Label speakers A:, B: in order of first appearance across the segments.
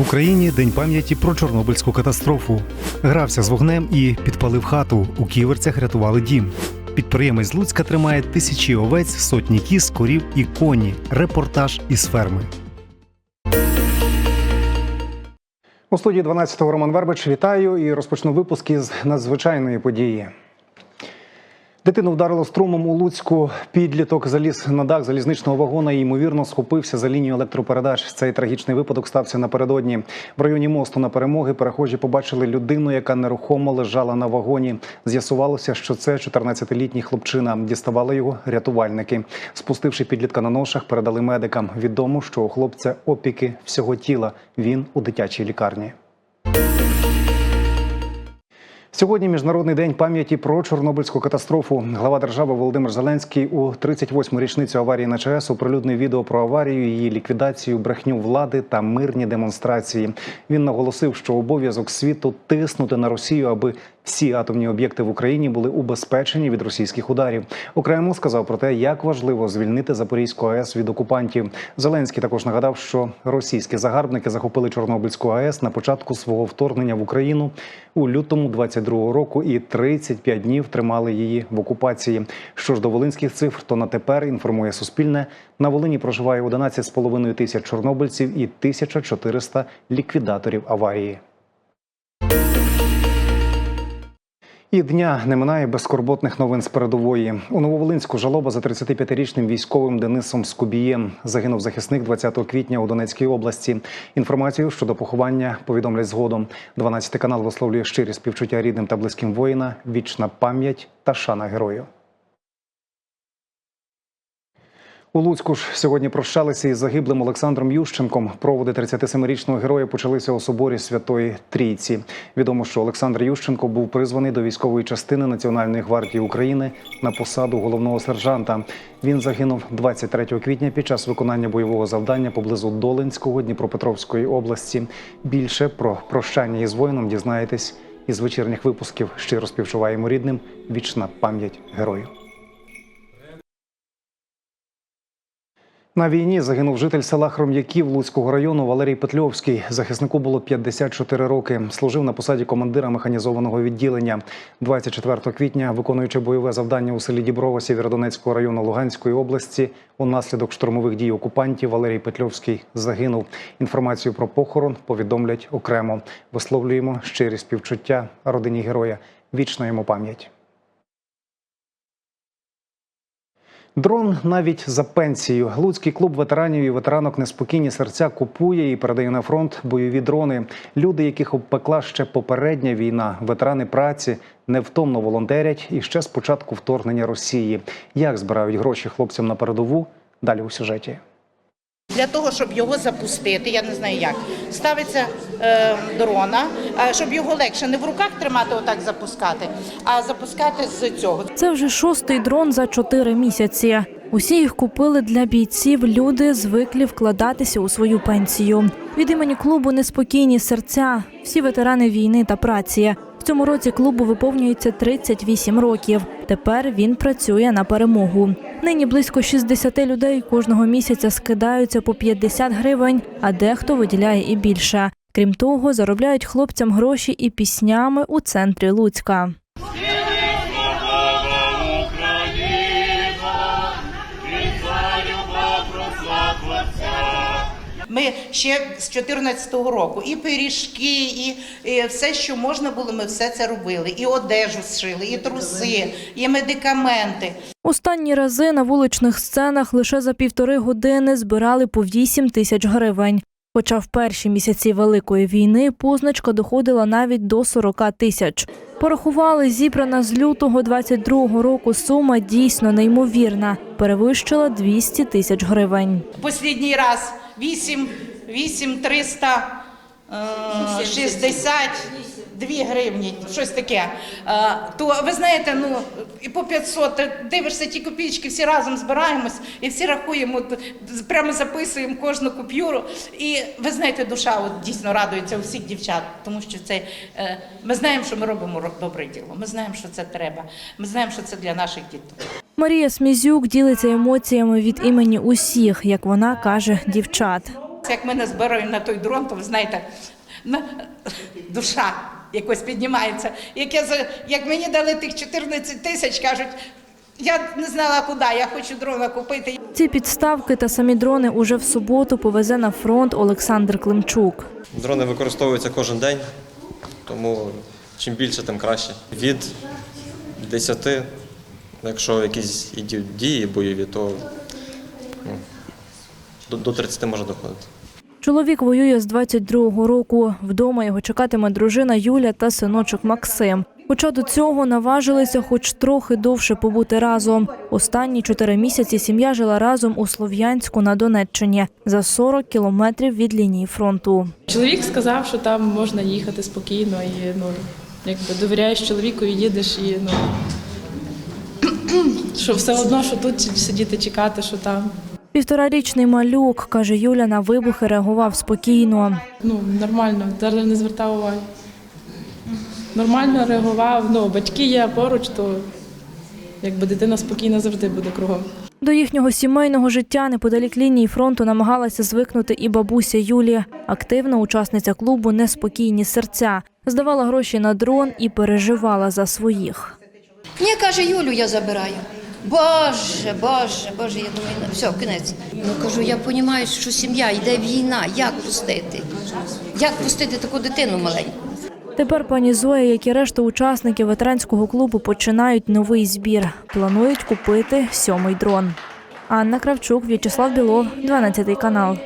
A: В Україні день пам'яті про Чорнобильську катастрофу. Грався з вогнем і підпалив хату. У ківерцях рятували дім. Підприємець з Луцька тримає тисячі овець, сотні кіз, корів і коні. Репортаж із ферми. У студії 12-го Роман Вербич вітаю і розпочну випуск із надзвичайної події. Дитину вдарило струмом у Луцьку. Підліток заліз на дах залізничного вагона і ймовірно схопився за лінію електропередач. Цей трагічний випадок стався напередодні. В районі мосту на перемоги перехожі побачили людину, яка нерухомо лежала на вагоні. З'ясувалося, що це 14-літній хлопчина. Діставали його рятувальники. Спустивши підлітка на ношах, передали медикам. Відомо, що у хлопця опіки всього тіла. Він у дитячій лікарні. Сьогодні міжнародний день пам'яті про Чорнобильську катастрофу. Глава держави Володимир Зеленський у 38-му річницю аварії на ЧАЕС оприлюднив відео про аварію, її ліквідацію, брехню влади та мирні демонстрації. Він наголосив, що обов'язок світу тиснути на Росію, аби всі атомні об'єкти в Україні були убезпечені від російських ударів. Окремо сказав про те, як важливо звільнити Запорізьку АЕС від окупантів. Зеленський також нагадав, що російські загарбники захопили Чорнобильську АЕС на початку свого вторгнення в Україну у лютому 22-го року і 35 днів тримали її в окупації. Що ж до волинських цифр, то на тепер інформує Суспільне. На Волині проживає 11,5 тисяч чорнобильців і 1400 ліквідаторів аварії. І дня не минає без скорботних новин з передової. У Нововолинську жалоба за 35-річним військовим Денисом Скубієм. Загинув захисник 20 квітня у Донецькій області. Інформацію щодо поховання повідомлять згодом. 12 канал висловлює щирі співчуття рідним та близьким воїна, вічна пам'ять та шана герою. У Луцьку ж сьогодні прощалися із загиблим Олександром Ющенком. Проводи 37-річного героя почалися у соборі Святої Трійці. Відомо, що Олександр Ющенко був призваний до військової частини Національної гвардії України на посаду головного сержанта. Він загинув 23 квітня під час виконання бойового завдання поблизу Долинського Дніпропетровської області. Більше про прощання із воїном дізнаєтесь із вечірніх випусків. Щиро співчуваємо рідним. Вічна пам'ять герою. На війні загинув житель села Хром'яків Луцького району Валерій Петльовський. Захиснику було 54 роки. Служив на посаді командира механізованого відділення. 24 квітня, виконуючи бойове завдання у селі Діброво Сєвєродонецького району Луганської області, унаслідок штурмових дій окупантів Валерій Петльовський загинув. Інформацію про похорон повідомлять окремо. Висловлюємо щирі співчуття родині героя. Вічна йому пам'ять. Дрон навіть за пенсію. Луцький клуб ветеранів і ветеранок неспокійні серця купує і передає на фронт бойові дрони. Люди, яких обпекла ще попередня війна, ветерани праці невтомно волонтерять і ще з початку вторгнення Росії. Як збирають гроші хлопцям на передову? Далі у сюжеті.
B: Для того, щоб його запустити, я не знаю як, ставиться е, дрона, щоб його легше не в руках тримати, отак запускати, а запускати з цього.
C: Це вже шостий дрон за чотири місяці. Усі їх купили для бійців. Люди звиклі вкладатися у свою пенсію. Від імені клубу неспокійні серця. Всі ветерани війни та праці. В цьому році клубу виповнюється 38 років. Тепер він працює на перемогу. Нині близько 60 людей кожного місяця скидаються по 50 гривень, а дехто виділяє і більше. Крім того, заробляють хлопцям гроші і піснями у центрі Луцька.
B: Ми ще з 14-го року і пиріжки, і, і все, що можна було, ми все це робили. І одежу зшили, і труси, і медикаменти.
C: Останні рази на вуличних сценах лише за півтори години збирали по 8 тисяч гривень. Хоча в перші місяці великої війни позначка доходила навіть до 40 тисяч. Порахували, зібрана з лютого 22-го року сума дійсно неймовірна, перевищила 200 тисяч гривень.
B: Послідній раз 8, 8 360, 2 гривні, щось таке. Е, то ви знаєте, ну і по 500, дивишся ті копійки, всі разом збираємось і всі рахуємо, прямо записуємо кожну купюру. І ви знаєте, душа от дійсно радується у всіх дівчат, тому що це е, ми знаємо, що ми робимо добре діло. Ми знаємо, що це треба. Ми знаємо, що це для наших дітей.
C: Марія Смізюк ділиться емоціями від імені усіх, як вона каже, дівчат.
B: Як ми назбираємо на той дрон, то ви знаєте, душа якось піднімається. Як, я, як мені дали тих 14 тисяч, кажуть, я не знала куди, я хочу дрона купити.
C: Ці підставки та самі дрони уже в суботу повезе на фронт Олександр Климчук.
D: Дрони використовуються кожен день, тому чим більше, тим краще. Від 10, якщо якісь ідуть дії бойові, то ну, до, до 30 може доходити.
C: Чоловік воює з 22-го року. Вдома його чекатиме дружина Юля та синочок Максим. Хоча до цього наважилися хоч трохи довше побути разом. Останні чотири місяці сім'я жила разом у Слов'янську на Донеччині за 40 кілометрів від лінії фронту.
E: Чоловік сказав, що там можна їхати спокійно і ну, якби довіряєш чоловіку їдеш, і ну що все одно, що тут сидіти чекати, що там.
C: Півторарічний малюк, каже Юля, на вибухи реагував спокійно.
E: Ну, нормально, навіть не звертав уваги. Нормально реагував. Ну, батьки є поруч, то якби дитина спокійна завжди буде кругом.
C: До їхнього сімейного життя неподалік лінії фронту намагалася звикнути і бабуся Юлія, активна учасниця клубу Неспокійні серця. Здавала гроші на дрон і переживала за своїх.
F: Ні, каже, Юлю я забираю. Боже, Боже, Боже, я думаю, ну, все, кінець. Ну кажу, я розумію, що сім'я, йде війна, як пустити? Як пустити таку дитину маленьку?
C: Тепер пані Зоя, як і решта учасників ветеранського клубу, починають новий збір. Планують купити сьомий дрон. Анна Кравчук, В'ячеслав Білов, 12 канал.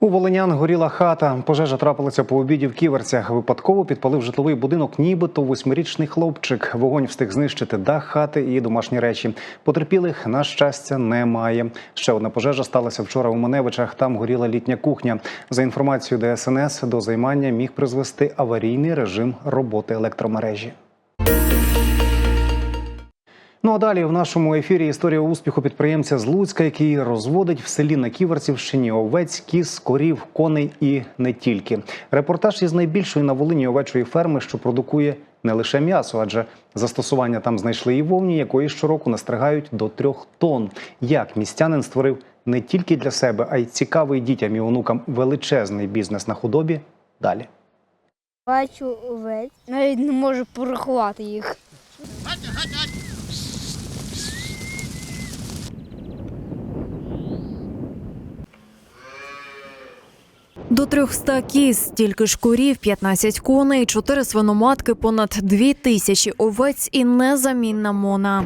A: У Волинян горіла хата. Пожежа трапилася по обіді в ківерцях. Випадково підпалив житловий будинок, нібито восьмирічний хлопчик. Вогонь встиг знищити дах хати і домашні речі. Потерпілих, на щастя, немає. Ще одна пожежа сталася вчора у Маневичах. Там горіла літня кухня. За інформацією ДСНС, до займання міг призвести аварійний режим роботи електромережі. Ну а далі в нашому ефірі історія успіху підприємця з Луцька, який розводить в селі на Ківерцівщині овець, кіз, корів, коней і не тільки. Репортаж із найбільшої на Волині овечої ферми, що продукує не лише м'ясо, адже застосування там знайшли і вовні, якої щороку настригають до трьох тонн. Як містянин створив не тільки для себе, а й цікавий дітям і онукам величезний бізнес на худобі. Далі.
G: Бачу овець, навіть не можу порахувати їх.
H: До 300 кіз, стільки ж курів, 15 коней, 4 свиноматки, понад 2 тисячі овець і незамінна мона.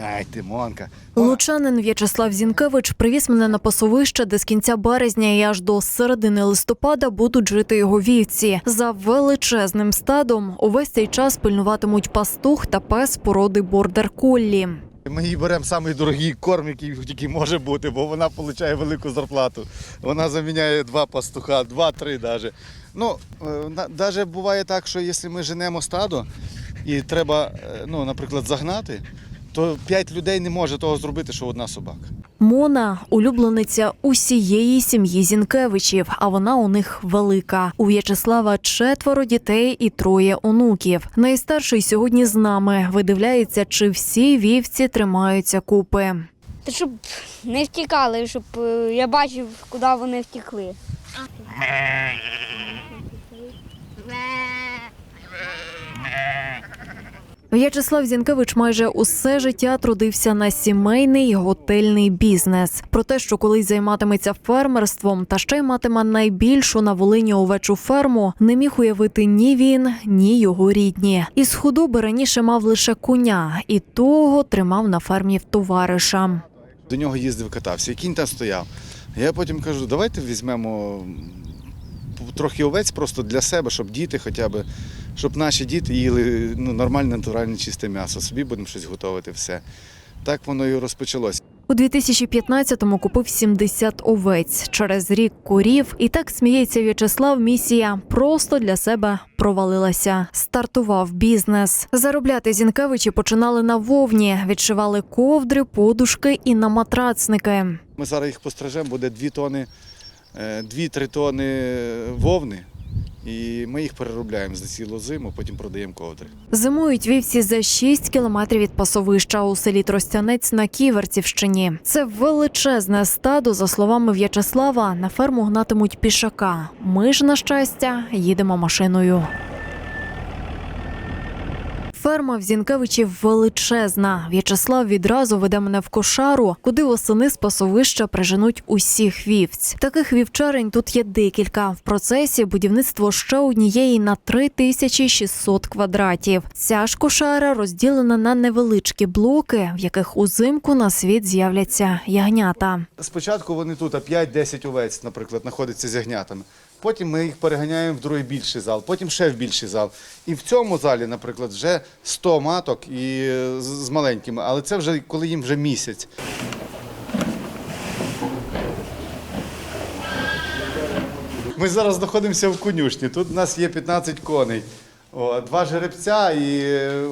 I: Ай, Тимонка.
H: Лучанин В'ячеслав Зінкевич привіз мене на пасовище, де з кінця березня і аж до середини листопада будуть жити його вівці. За величезним стадом увесь цей час пильнуватимуть пастух та пес породи бордер коллі.
I: Ми їй беремо самий дорогий корм, який тільки може бути, бо вона отримує велику зарплату. Вона заміняє два пастуха, два-три навіть. Ну, навіть буває так, що якщо ми женемо стадо і треба, е, ну, наприклад, загнати, то п'ять людей не може того зробити, що одна собака.
H: Мона улюблениця усієї сім'ї Зінкевичів, а вона у них велика. У В'ячеслава четверо дітей і троє онуків. Найстарший сьогодні з нами видивляється, чи всі вівці тримаються купи.
G: Та щоб не втікали, щоб е, я бачив, куди вони втекли.
H: В'ячеслав Зінкевич майже усе життя трудився на сімейний готельний бізнес. Про те, що колись займатиметься фермерством та ще й матиме найбільшу на Волині овечу ферму, не міг уявити ні він, ні його рідні. Із худоби раніше мав лише коня, і того тримав на фермі товариша.
I: До нього їздив, катався, кінь там стояв. Я потім кажу, давайте візьмемо трохи овець просто для себе, щоб діти хоча б, щоб наші діти їли ну, нормальне, натуральне, чисте м'ясо. Собі будемо щось готувати, все. Так воно і розпочалося.
H: У 2015-му купив 70 овець, через рік курів. І так сміється В'ячеслав. Місія просто для себе провалилася. Стартував бізнес. Заробляти зінкевичі починали на вовні, відшивали ковдри, подушки і на матрацники.
I: Ми зараз їх постражемо, буде 2 тони, 2-3 тони вовни І ми їх переробляємо за цілу зиму, потім продаємо ковдри.
H: Зимують вівці за 6 кілометрів від пасовища у селі Тростянець на Ківерцівщині. Це величезне стадо. За словами В'ячеслава, на ферму гнатимуть пішака. Ми ж, на щастя, їдемо машиною. Ферма в Зінкевичі величезна. В'ячеслав відразу веде мене в кошару, куди восени з пасовища приженуть усіх вівць. Таких вівчарень тут є декілька. В процесі будівництво ще однієї на 3600 квадратів. Ця ж кошара розділена на невеличкі блоки, в яких узимку на світ з'являться ягнята.
I: Спочатку вони тут, а 5-10 овець, наприклад, знаходяться з ягнятами. Потім ми їх переганяємо в другий більший зал, потім ще в більший зал. І в цьому залі, наприклад, вже 100 маток і е, з- маленькими, але це вже коли їм вже місяць. Ми зараз знаходимося в конюшні. Тут у нас є 15 коней, два жеребця і е,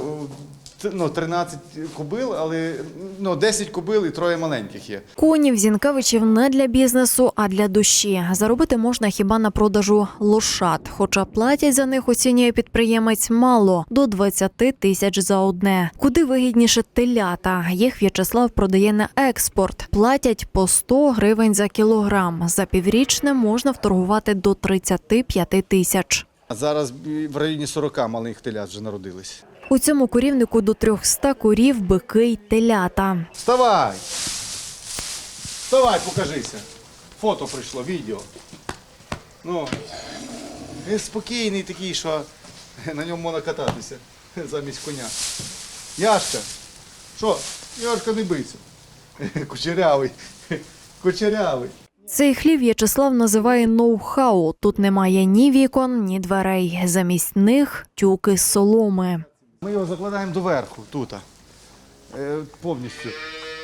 I: ну, 13 кубил, але ну, 10 кубил і троє маленьких є.
H: Коні в Зінкевичів не для бізнесу, а для душі. Заробити можна хіба на продажу лошад, хоча платять за них оцінює підприємець мало до 20 тисяч за одне. Куди вигідніше телята? Їх В'ячеслав продає на експорт. Платять по 100 гривень за кілограм. За піврічне можна вторгувати до 35 тисяч.
I: А зараз в районі 40 малих телят вже народились.
H: У цьому корівнику до 300 курів, бики й телята.
I: Вставай! Вставай, покажися. Фото прийшло, відео. Ну, він спокійний такий, що на ньому можна кататися замість коня. Яшка, що? Яшка не бийся. Кучерявий. Кучерявий.
H: Цей хлів В'ячеслав називає ноу-хау. Тут немає ні вікон, ні дверей. Замість них тюки з соломи.
I: Ми його закладаємо доверху, тут. Е, повністю.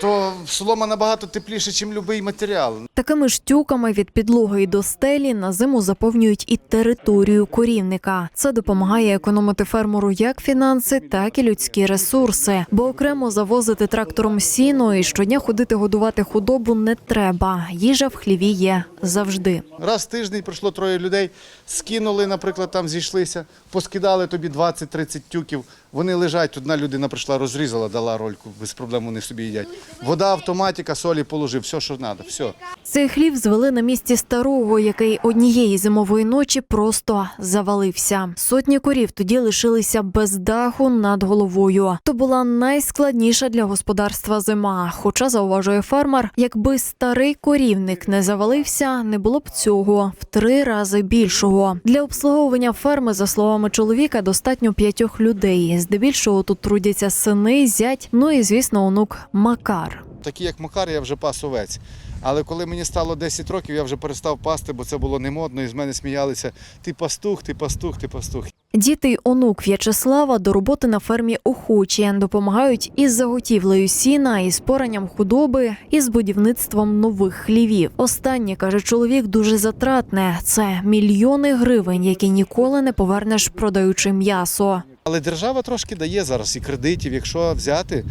I: То солома набагато тепліше, ніж будь-який матеріал.
H: Такими ж тюками від підлоги й до стелі на зиму заповнюють і територію корівника. Це допомагає економити фермеру як фінанси, так і людські ресурси. Бо окремо завозити трактором сіно і щодня ходити годувати худобу не треба. Їжа в хліві є завжди.
I: Раз в тиждень прийшло троє людей, скинули, наприклад, там зійшлися, поскидали тобі 20-30 тюків. Вони лежать, одна людина прийшла, розрізала, дала рольку, без проблем вони собі їдять. Вода, автоматика, солі положив, все, що треба, все.
H: Цей хлів звели на місці старого, який однієї зимової ночі просто завалився. Сотні корів тоді лишилися без даху над головою. То була найскладніша для господарства зима. Хоча зауважує фермер, якби старий корівник не завалився, не було б цього в три рази більшого. Для обслуговування ферми, за словами чоловіка, достатньо п'ятьох людей. Здебільшого тут трудяться сини, зять, ну і звісно, онук Макар.
I: Такі, як Макар, я вже пас овець. Але коли мені стало 10 років, я вже перестав пасти, бо це було не модно, і з мене сміялися. Ти пастух, ти пастух, ти пастух.
H: Діти й онук В'ячеслава до роботи на фермі охочі допомагають із заготівлею сіна, із поранням худоби, і з будівництвом нових хлівів. Останнє каже чоловік дуже затратне. Це мільйони гривень, які ніколи не повернеш, продаючи м'ясо.
I: Але держава трошки дає зараз і кредитів. Якщо взяти,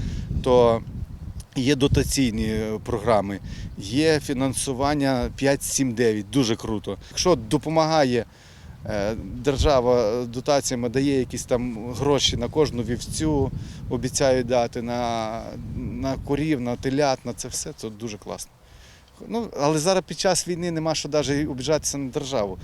I: то є дотаційні е, програми, є фінансування 5-7-9, дуже круто. Якщо допомагає е, держава дотаціями, дає якісь там гроші на кожну вівцю, обіцяють дати на, на корів, на телят, на це все, це дуже класно. Ну, але зараз під час війни нема що навіть обіжатися на державу,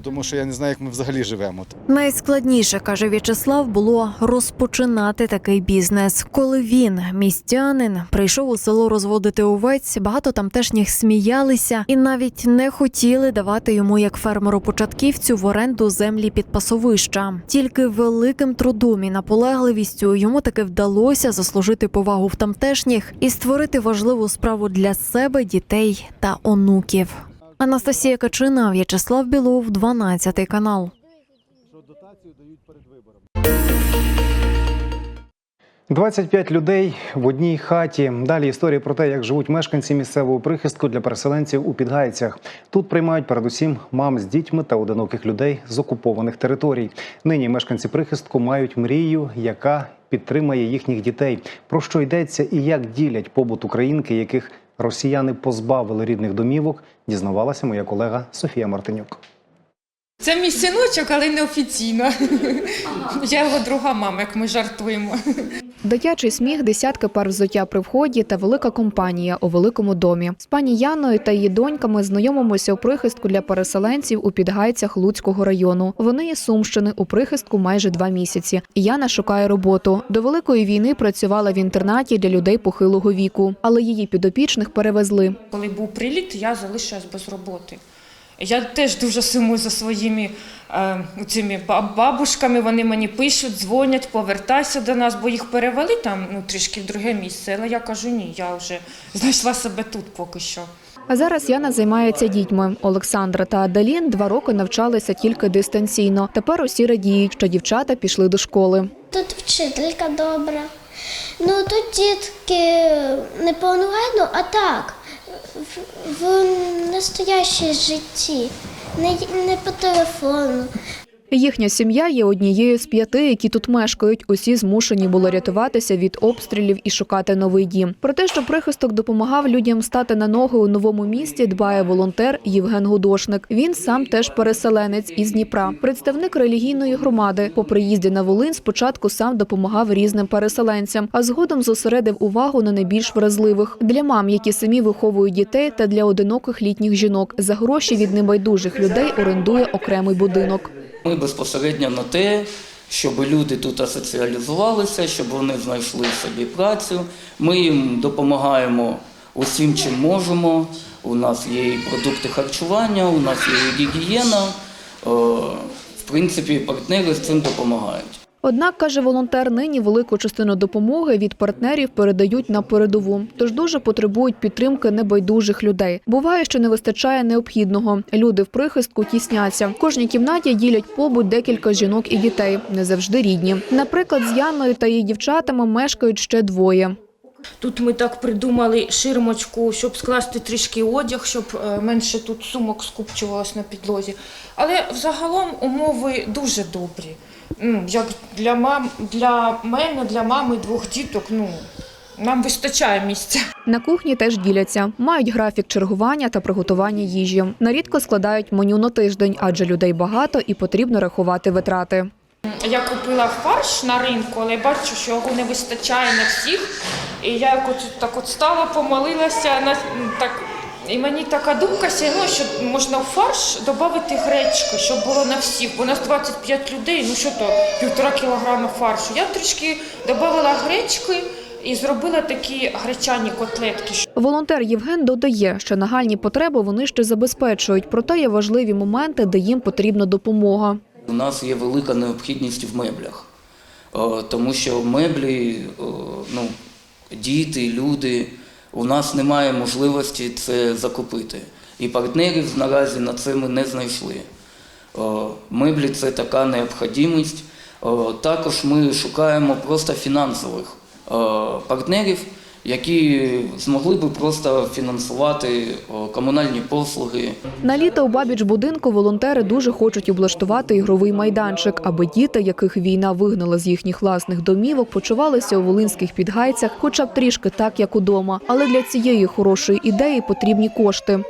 I: тому що я не знаю, як ми взагалі живемо.
H: Найскладніше каже В'ячеслав було розпочинати такий бізнес. Коли він, містянин, прийшов у село розводити овець, багато тамтешніх сміялися і навіть не хотіли давати йому як фермеру початківцю в оренду землі під пасовища. Тільки великим трудом і наполегливістю йому таки вдалося заслужити повагу в тамтешніх і створити важливу справу для себе, дітей та онуків. Анастасія Качина, В'ячеслав Білов, 12 канал.
A: 25 людей в одній хаті. Далі історія про те, як живуть мешканці місцевого прихистку для переселенців у Підгайцях. Тут приймають передусім мам з дітьми та одиноких людей з окупованих територій. Нині мешканці прихистку мають мрію, яка підтримає їхніх дітей. Про що йдеться і як ділять побут українки, яких росіяни позбавили рідних домівок, дізнавалася моя колега Софія Мартинюк.
J: Це мій синочок, але не Ага. Я його друга мама, як ми жартуємо.
K: Дитячий сміх, десятки пар взуття при вході та велика компанія у великому домі. З пані Яною та її доньками знайомимося у прихистку для переселенців у Підгайцях Луцького району. Вони із Сумщини у прихистку майже два місяці. Яна шукає роботу. До великої війни працювала в інтернаті для людей похилого віку, але її підопічних перевезли.
J: Коли був приліт, я залишилась без роботи. Я теж дуже сумую за своїми е, цими бабушками. Вони мені пишуть, дзвонять, повертайся до нас, бо їх перевели там ну, трішки в друге місце. Але я кажу, ні, я вже знайшла себе тут поки що.
K: А зараз Яна займається дітьми. Олександра та Адалін два роки навчалися тільки дистанційно. Тепер усі радіють, що дівчата пішли до школи.
G: Тут вчителька добра. Ну тут дітки не по а так, в, настоящій житті, не, не по телефону.
K: Їхня сім'я є однією з п'яти, які тут мешкають. Усі змушені були рятуватися від обстрілів і шукати новий дім. Про те, що прихисток допомагав людям стати на ноги у новому місті, дбає волонтер Євген Гудошник. Він сам теж переселенець із Дніпра, представник релігійної громади. По приїзді на Волинь спочатку сам допомагав різним переселенцям, а згодом зосередив увагу на найбільш вразливих для мам, які самі виховують дітей, та для одиноких літніх жінок. За гроші від небайдужих людей орендує окремий будинок.
L: Ми безпосередньо на те, щоб люди тут асоціалізувалися, щоб вони знайшли собі працю. Ми їм допомагаємо усім, чим можемо. У нас є і продукти харчування, у нас є і гігієна. Е, В принципі, партнери з цим допомагають.
K: Однак, каже волонтер, нині велику частину допомоги від партнерів передають на передову, тож дуже потребують підтримки небайдужих людей. Буває, що не вистачає необхідного. Люди в прихистку тісняться. В кожній кімнаті ділять побут декілька жінок і дітей, не завжди рідні. Наприклад, з Яною та її дівчатами мешкають ще двоє.
J: Тут ми так придумали ширмочку, щоб скласти трішки одяг, щоб е, менше тут сумок скупчувалось на підлозі. Але взагалом умови дуже добрі. Як для мам, для мене, для мами двох діток, ну нам вистачає місця.
K: На кухні теж діляться, мають графік чергування та приготування їжі. Нарідко складають меню на тиждень, адже людей багато і потрібно рахувати витрати.
J: Я купила фарш на ринку, але бачу, що його не вистачає на всіх. І я так от стала, помолилася так. І мені така думка сяйнула, що можна в фарш додати гречку, щоб було на всіх. У нас 25 людей, ну що то, півтора кілограма фаршу. Я трішки додала гречки і зробила такі гречані котлетки.
K: Волонтер Євген додає, що нагальні потреби вони ще забезпечують, проте є важливі моменти, де їм потрібна допомога.
L: У нас є велика необхідність в меблях, Е, тому що меблі, е, ну, діти, люди, у нас немає можливості це закупити. І партнерів наразі на це не знайшли. Меблі це така необхідність. Також ми шукаємо просто фінансових партнерів, які змогли би просто фінансувати комунальні послуги.
K: На літо у бабіч будинку волонтери дуже хочуть облаштувати ігровий майданчик, аби діти, яких війна вигнала з їхніх власних домівок, почувалися у волинських підгайцях, хоча б трішки так, як удома. Але для цієї хорошої ідеї потрібні кошти.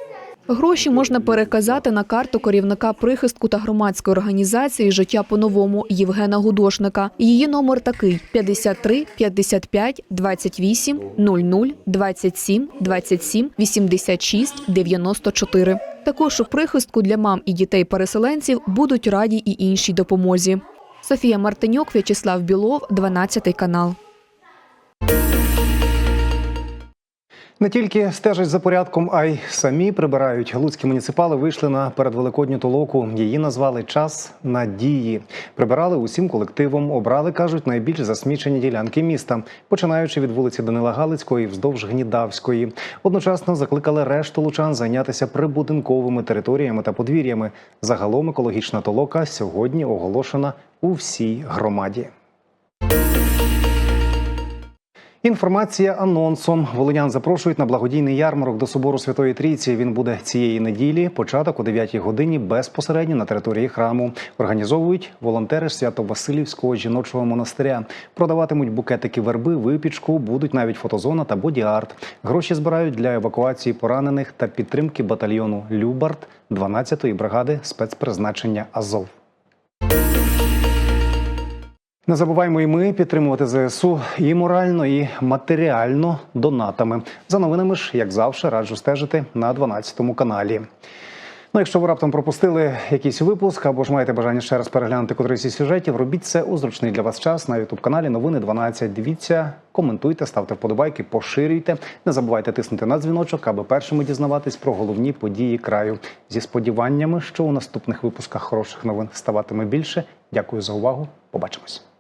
K: Гроші можна переказати на карту керівника прихистку та громадської організації Життя по-новому Євгена Гудошника. Її номер такий: 53 55 28 00 27 27 86 94. Також у прихистку для мам і дітей-переселенців будуть раді і іншій допомозі. Софія Мартинюк, В'ячеслав Білов, 12 канал.
A: Не тільки стежать за порядком, а й самі прибирають. Луцькі муніципали вийшли на передвеликодню толоку. Її назвали час надії. Прибирали усім колективом. Обрали кажуть найбільш засмічені ділянки міста, починаючи від вулиці Данила Галицького і вздовж Гнідавської. Одночасно закликали решту лучан зайнятися прибудинковими територіями та подвір'ями. Загалом екологічна толока сьогодні оголошена у всій громаді. Інформація анонсом. Волинян запрошують на благодійний ярмарок до собору Святої Трійці. Він буде цієї неділі. Початок о 9 годині безпосередньо на території храму. Організовують волонтери Свято-Василівського жіночого монастиря. Продаватимуть букетики верби, випічку, будуть навіть фотозона та боді-арт. Гроші збирають для евакуації поранених та підтримки батальйону Любард 12-ї бригади спецпризначення Азов. Не забуваємо і ми підтримувати ЗСУ і морально, і матеріально донатами. За новинами ж, як завжди, раджу стежити на 12 каналі. Ну, якщо ви раптом пропустили якийсь випуск або ж маєте бажання ще раз переглянути котрийсь із сюжетів, робіть це у зручний для вас час на youtube каналі Новини 12. Дивіться, коментуйте, ставте вподобайки, поширюйте. Не забувайте тиснути на дзвіночок, аби першими дізнаватись про головні події краю. Зі сподіваннями, що у наступних випусках хороших новин ставатиме більше. Дякую за увагу. Побачимось.